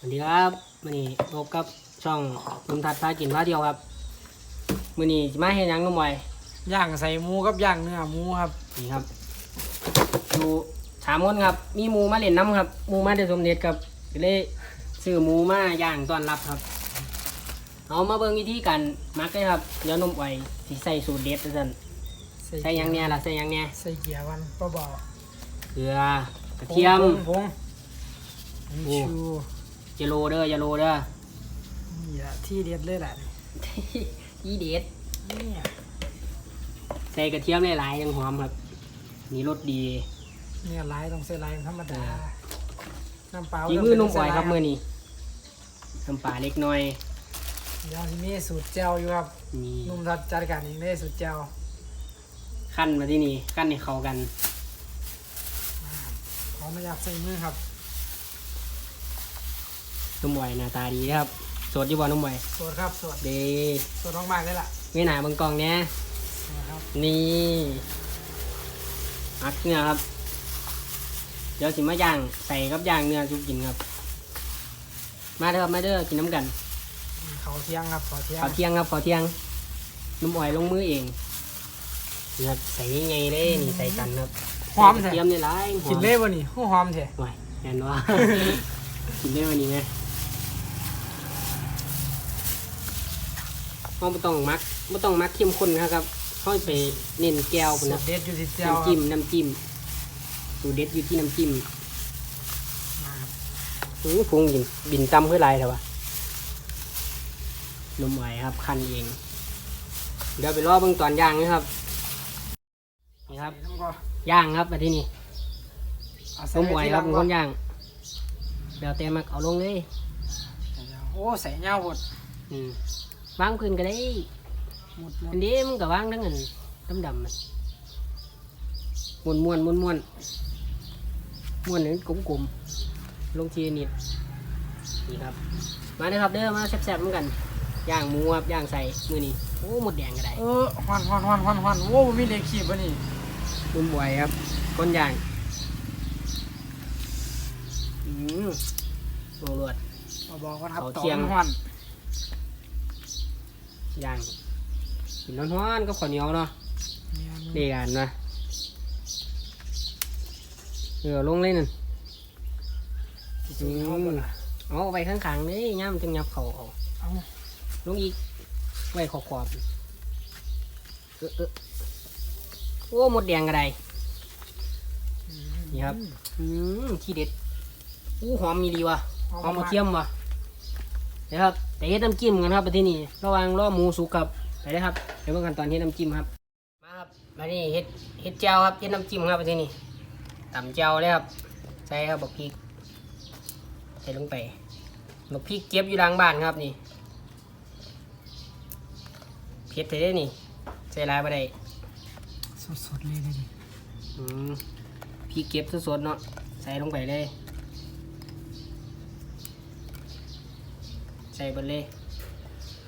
สวัสดีครับมื่อนี้พบกับช่องลุมทัดพากินพาเที่ยวครับมื่อนี้จะมาเห็นยังนุ่มไว้ย่างใส่หมูกับย่างเนื้อหมูครับนี่ครับอยู่สามคนครับ มีหมูมาเล่นน้ำครับหมูมาได้สมเด็จครับก็เลยซื้อหมูมาย่างต้อนรับครับ เอามาเบิ่งวิธีการมักเลยครับเดี๋ยวนุ่มไว้สิใส่สูตรเด็ดจันใส่หยังเนี่ยล่ะใส่หยังเนี่ยใส่เกียร์วันเบาเกลือๆกระเทียมผงผงโอ้ชูเจโรเด้อเจโรเด้อนี่แหละที่เด็ดเลยแหละยี่เด็ดเนี่ยใส่กระเทียมหลายๆยังหอมครับ มีรสดี เนี่ยลายต้องใส่ลายธรรมดาน้ำเปล่าฝีมือนุ่มต้อ่งอยใส่ครับลามือนี้น้ำปลาเล็กน้อยเดี๋ยวที่มีสูตรเจลอยู่ครับนี่นุ่มทัดจัดการเองได้สูตรเจลขั้นมาที่นี่ขั้นให้เข้ากันขอไม่อยากใส่มือครับ นุ่มอ่อยหน้าตาดีครับสดอยู่บ่นุ่มอ่อยสดครับสดเดสดมากๆเลยล่ะไม่หนาเบางกล่องเนี้ยนะครับนี่อักเนื้อครับ เดี๋ยวสิมาย่างใส่กับย่างเนื้อจุกกินครับ มาเด้อครับมาเด้อกินน้ำกันเขาเที่ยงครับเขาเที่ยงขอเที่ยงครับขอเที่ยงนุ่มอ่อยลงมือเองนี่ครับใส่ไงเลยนี่ใส่กันครับหอมใส่กแท้ระเทียมนี่ไรกินเล่บ่นี่หูหอมแท้ไหวแน่นว่ากินได้วันนี้ไห เราไม่ต้องมักไม่ต้องมักเข้มข้นนะครับเขาไปเน้นแก้วพุ่นสูนะตรเด็ดอยู่ที่เจลน้ำจิ้มน้ำจิ้มสูตรเด็ดอยู่ที่น้ำจิ้มครับอื้อพุงบินบินตำขึ้นไรเถอะวะนมไหวครับ คันเอง เดี๋ยวไปรอเบิ่งตอนย่างนะครับนี่ครับน้ำก็ย่างครับมาที่นี่เอานใส่มไหวที่ครับหเป็นลัคงนย่างเดี๋ยวเต็มมาเอาลงเลยโอ้ใส่เงาหมดอืม วางพื้นก็ได้หมดหมดอันนี้มันก็วางทั้งอันดำดำๆมันม้วนม้วนม้วนม้วนม้วนหนึ่งกลมกลมๆลงทีละนิดนี่ครับ มาเด้อครับเด้อมาแซ่บๆเหมือนกันย่างหมูครับย่างใส่มือนี้โอ้หมดแดงก็ได้เออฮอนฮอนฮอนฮอนฮอนโว้มีเล็กขีบวะนี่นุ่มบวยครับก้นย่างอืมโรวดมาบอกกันครับเขาต่อเที่ยงฮอน ย่างกินร้อนๆกับข้าวเหนียวเนาะเนียเดีกันนะเออลงเลยนั่นสูตรเขาบ่ล่ะเอาไว้ข้างๆนี่ย่ามนจึงยับเขาเอาเอาลงอีกไว้ขอบขอบเออเออโอ้หมดแดงกระไดนี่ครับอืมที่เด็ดอู้หอมมีดีว่ะหอมกระเทียมว่ะ เดี๋ยวครับแต่เฮ็ดน้ำจิ้มกันครับไปที่นี่ระหวังรอหมูสุกครับไปเลยครับเดี๋ยวเบิ่งกันตอนเฮ็ดน้ำจิ้มครับ มาครับมานี่เฮ็ดเฮ็ดแจ่วครับเฮ็ดน้ำจิ้มครับไปที่นี่ตำแจ่วเลยครับใส่ครับบักพริกใส่ลงไปบักพริกเก็บอยู่หลังบ้านครับนี่เผ็ดเลยนี่ใส่หลายไปได้สดๆเลยเลยดิอืมพี่เก็บสดๆเนาะใส่ลงไปเลย ใส่ไปเลย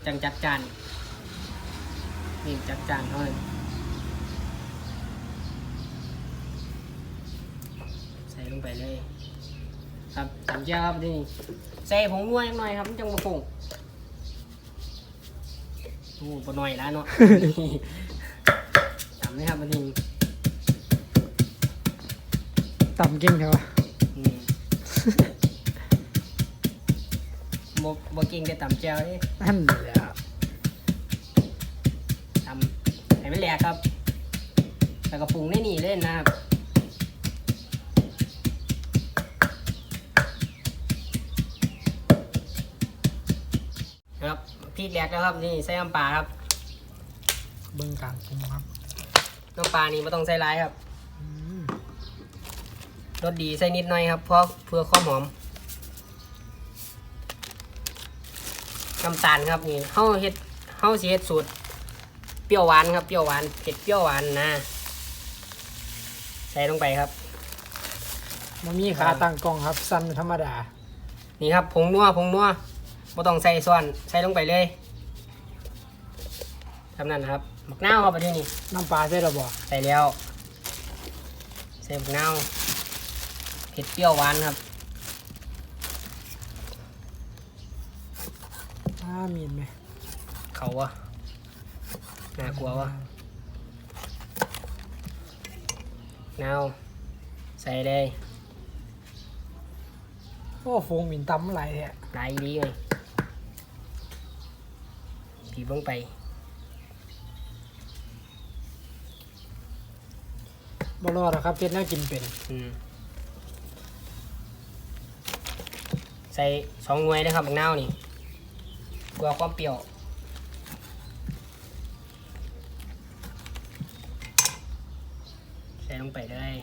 จังจัดจานนี่จัดจานเท่านั้นใส่ลงไปเลย ครับตำเจ้าครับนี่ใส่ผงนัวนิดหน่อยครับจังมาผงโอ้ปหน่อยแล้วเนาะตำเลยครับมันนี่ต่ำเก่งเถอะอืม บ่บ่เก่งแต่ตำแจ่วนี่นั่นแหละตำให้มันแหลกครับ แล้วก็ปรุงได้นี่เล่นนะครับครับพริกแหลกแล้วครับนี่ใส่น้ำปลาครับ เบิ่งการปรุงครับน้ำปลานี่ไม่ต้องใส่ร้ายครับอืมรสดีใส่นิดหน่อยครับเพราะเพื่อความหอม น้ำตาลครับนี่เฮาเฮ็ดเฮาสิเฮ็ดสูตรเปรี้ยวหวานครับเปรี้ยวหวานเผ็ดเปรี้ยวหวานนะ ใส่ลงไปครับ มันมีขาตั้งกล้องครับสั้นธรรมดา นี่ครับผงนัวผงนัวบ่ต้องใส่ซ้อนใส่ลงไปเลยทำนั่นนะครับหมักนาวครับประเทศนี้น้ำปลาใช่หรอบ่ใส่แล้วใส่หมักนาวเผ็ดเปรี้ยวหวานครับ มีนไหมเขาวะน่ากลัววะนาวใส่เลยโอ้โฟงหมินตำไหลแท้หลายดีเลยผีเบิ่งไปบ่รอดหรอกครับเพชรน่ากินเป็นอืมใส่สองหน่วยนะครับบักนาวนี่ เพื่อความเปรี้ยวใส่ลงไปเลย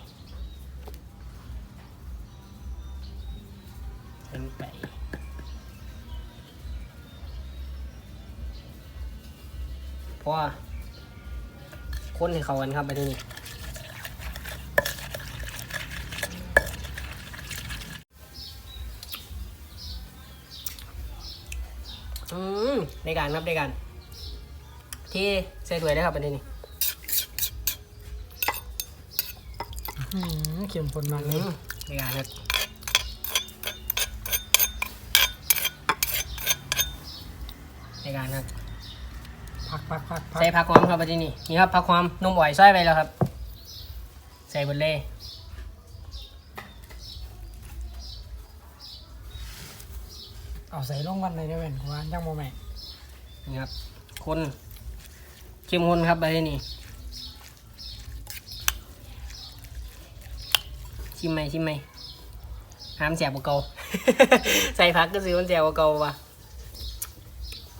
ใส่ลงไปเพราะว่าคนให้เขากันครับไปที่นี่ อื มได้การครับได้การ ที่ใส่ถ้วยได้ครับประเด็นนี้อื้อหือเข็มข้นมากเลอืยมได้การครับได้การครับพักพักพักพักใส่ผักหอมครับประเด็นนี้นี่ครับผักหอมนุ่มอ่อยซอยไปแล้วครับ ใส่บนเล่เอาใส่ลงวันไหนได้เว้นว่าจังโมแม่ นี่ครับ คนเข้มข้นครับประเด็นนี้ชิมไหมชิมไหมห้ามเสียบกว่าเก่าใส่ผักก็ซื้อมันเสียบกว่าเก่าว่ะ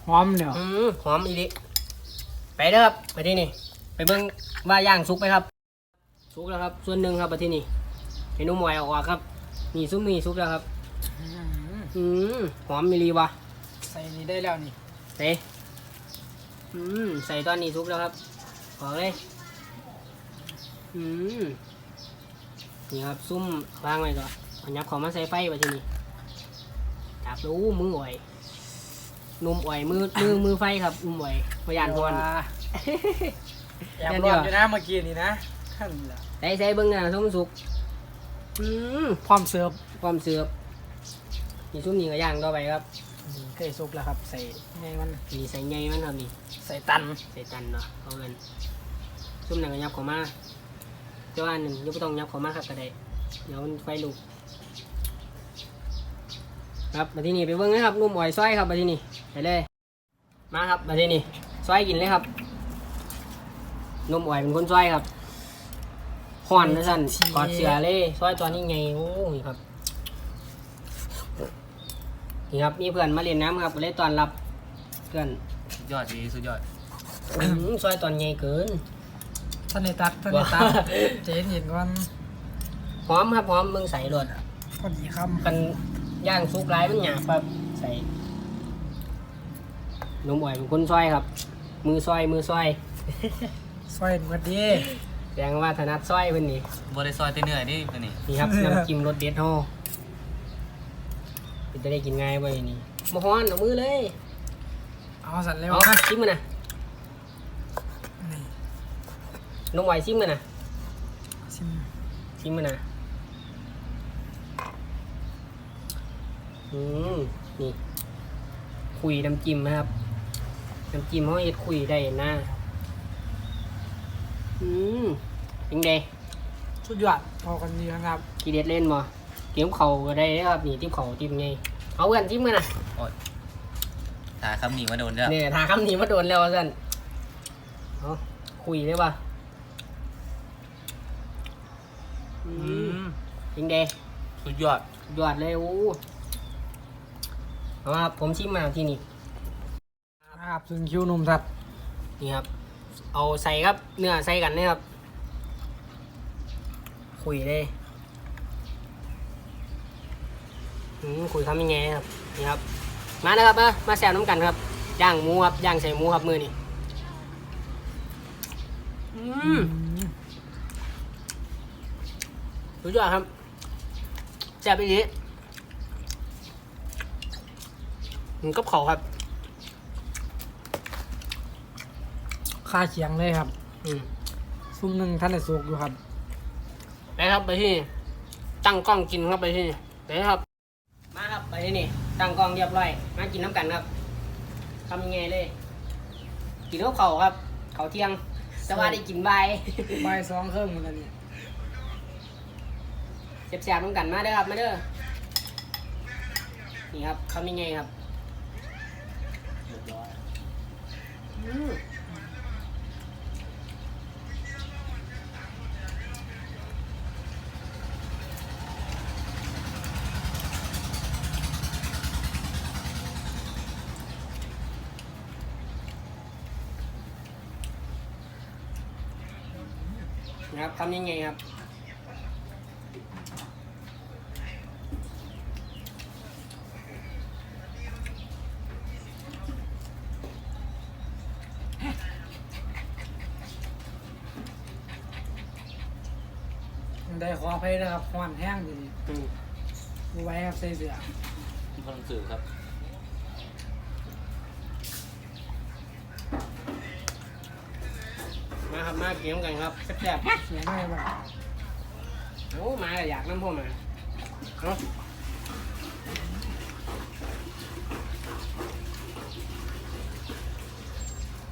หอมเดี๋ยวอืมหอมอีดิไปเด้อครับไปที่นี่ไปเบิ้งว่าย่างสุกไหมครับสุกแล้วครับ ส่วนหนึ่งครับไปที่นี่เมนูหมวยออกครับนี่ซุปมีซุปแล้วครับ อื้อหืออืมหอมมิลีวะใส่นี่ได้แล้วนี่เต้ อืมใส่ตอนนี้ซุปแล้วครับออกเลย อืมนี่ครับซุ่มวางไว้ก่อนเอายับของมาใส่ไฟไปที่นี่จับรู้มืออ่อยนุ่มอ่อยมือมือมือไฟครับนุ่มอ่อยพยานพรแอบร้อนอยู่นะเมื่อกี้นี่นะขั้นละใส่ใส่เบิ้งหน้าส้มสุกอืมพร้อมเสิร์ฟความเสือบนี่ซุ่มนี่ก็ย่างต่อไปครับนี่ เคยซุปแล้วครับ ใส่ไงมันนี่ใส่ไงมันครับนี่ใส่ตันใส่ตันเนาะเอาเงินซุ่มหนังก็ยับเข้ามาเจ้าอันหนึ่งยังไม่ต้องยับเข้ามาครับก็ได้เดี๋ยวมันไฟลุกครับมาที่นี่ไปเบิ้งนะครับนุ่มอ่อยซอยครับมาที่นี่ไปเลยมาครับมาที่นี่ซอยกินเลยครับนุ่มอ่อยเป็นคนซอยครับห่อนนะสั่นกอดเสือเลยซอยตอนนี้ไงโอ้ยครับ นี่ครับมีเพื่อนมาเล่นน้ำครับก็เลยตอนรับเพื่อนสุดยอดดีสุดยอด อื้อหือซอยตอนใหญ่เกิน ท่านในตักท่านในตักว้า เจนเห็นก่อนหอมครับหอมมึงใส่รสพอดีคกันย่างซุกร้ายมันหยาบครับใส่นมอ่อยเป็นคนซอยครับ มือซอยมือซอยำซอยหมดดีแสดงว่าถนัดซอยเพิ่นนี่บริซอยเต้เหนื่อยนี่ตัวนี้นี่ครับ น้ำจิ้มรสเด็ดห่อ เป็นจะได้กินง่ายเว้ยนี่มาฮ้อนเอามือเลยเอาสั่นเร็วเอานะชิมมันนะนี่นมอ่อยชิมมันนะชิมชิมมันนะอืมนี่ คุยน้ำจิ้มนะครับน้ำจิ้มเขาเอ็ดคุยได้นะอืมเป็นไง สุดยอดพอกันดีนะครับ กีเด็ดเล่นบ่ เตรียมเข่าก็ได้นะครับนี่จิ้มเข่าจิ้มไงเอาเพื่อนจิ้มกันนะตาคำหนีมาโดนแล้วเนี่ยทาคำนี้มาโดนแล้วสั่นเอาคุยได้ป่ะอือืมมเป็นไงสุดยอดยอดเลยโอ้เอาครับผมชิมมาที่นี่ครับซึ่งคิวหนุ่มทัดนี่ครับ เอาใส่ครับเนื้อใส่กันนะครับคุยเลย อืมคุยทำยังไงครับนี่ครับ มานะครับมามาแซวน้ำกันครับย่างหมูครับย่างใส่หมูครับมือนี่อืมสุดยอดครับแซ่บไปดีมันกับเขาวครับ ค่าเคียงเลยครับ อืมซุ่มหนึ่งท่านได้สุกอยู่ครับ ไปครับไปที่นี่ตั้งกล้องกินครับไปที่นี่ไปครับ มาครับไปที่นี่ตั้งกล้องเรียบร้อย มากินน้ำกันครับทำยังไงเลย กินข้าวเขาครับ เขาวเที่ยง แต่ว่าได้กินใบายบ่ายสองครึ่งแล้วนี่เสียบๆต้องกันมาเด้อครับ มาเด้อ นี่ครับทำยังไงครับ เรียบร้อย อืม นะครับทำยังไงครับได้ขอไปนะครับหวานแห้งอยู่นี่อืมดูไว้ครับใส่เสื้อ ที่ฝรั่งเศสครับ มาครับมาเกี่ยงกันครับแซ่บเสียงไม่แบบๆโอ้มาก็อยากน้ำพ่อมาเอา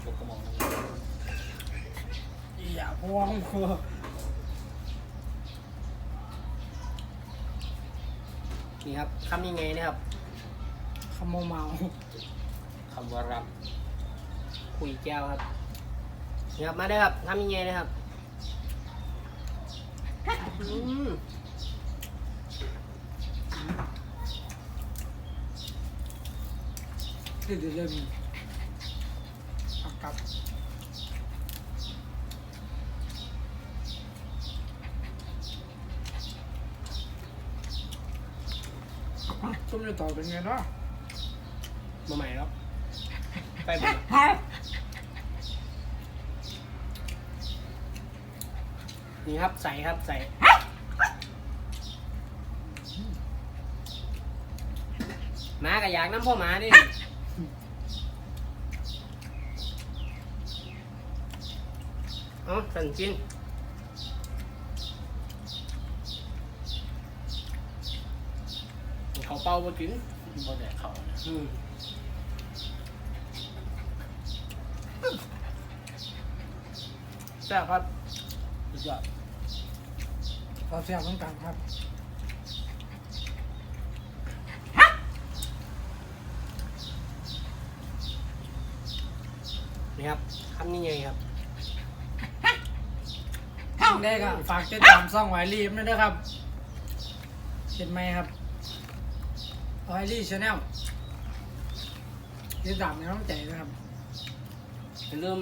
พวกกระหมองอย่าพวงคอนี่ครับทำยังไงนะครับ ขโมเมาคำว่ารับคุยแก้วครับ นี่ครับมาได้อครับทำยังไงนะครับอืมเดี๋ยวเริ่มกลับต้มจะต่อเป็นไงเนาะมาใหม่แล้วไปบ่ นี่ครับใส่ครับใส่หมาก็อยากน้ำพ่อหมาดิเอ๋อสันจินเขาเป่าบ่กินบ่แดกเขานะอืมแซ่บครับสุดยอด ขอเสียบต้องการครับนี่ครับทำยังไงครับได้ครับฝากติดตามซ่องไวรีมด้วยนะครับเห็นไหมครับไวรีชาแนลติดตามในน้องใจนะครับอย่าลืม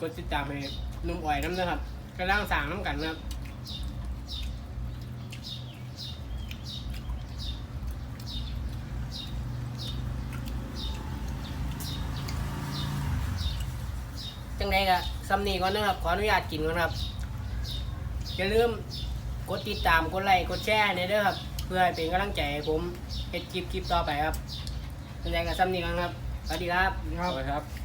กดติดตามให้นุ่มอ่อยน้ำนะครับกำลังสั่งน้ำกันนะครับ จังไดก็ซัมนี่ก่อนนะครับ ขออนุญาตกินก่อนครับ อย่าลืมกดติดตาม กดไลค์ กดแชร์ในเด้อครับ เพื่อให้เป็นกำลังใจให้ผมเฮ็ดคลิปคลิปต่อไปครับจังไดก็ซัมนี่ก่อนครับ สวัสดีครับ ครับสวัสดีครับ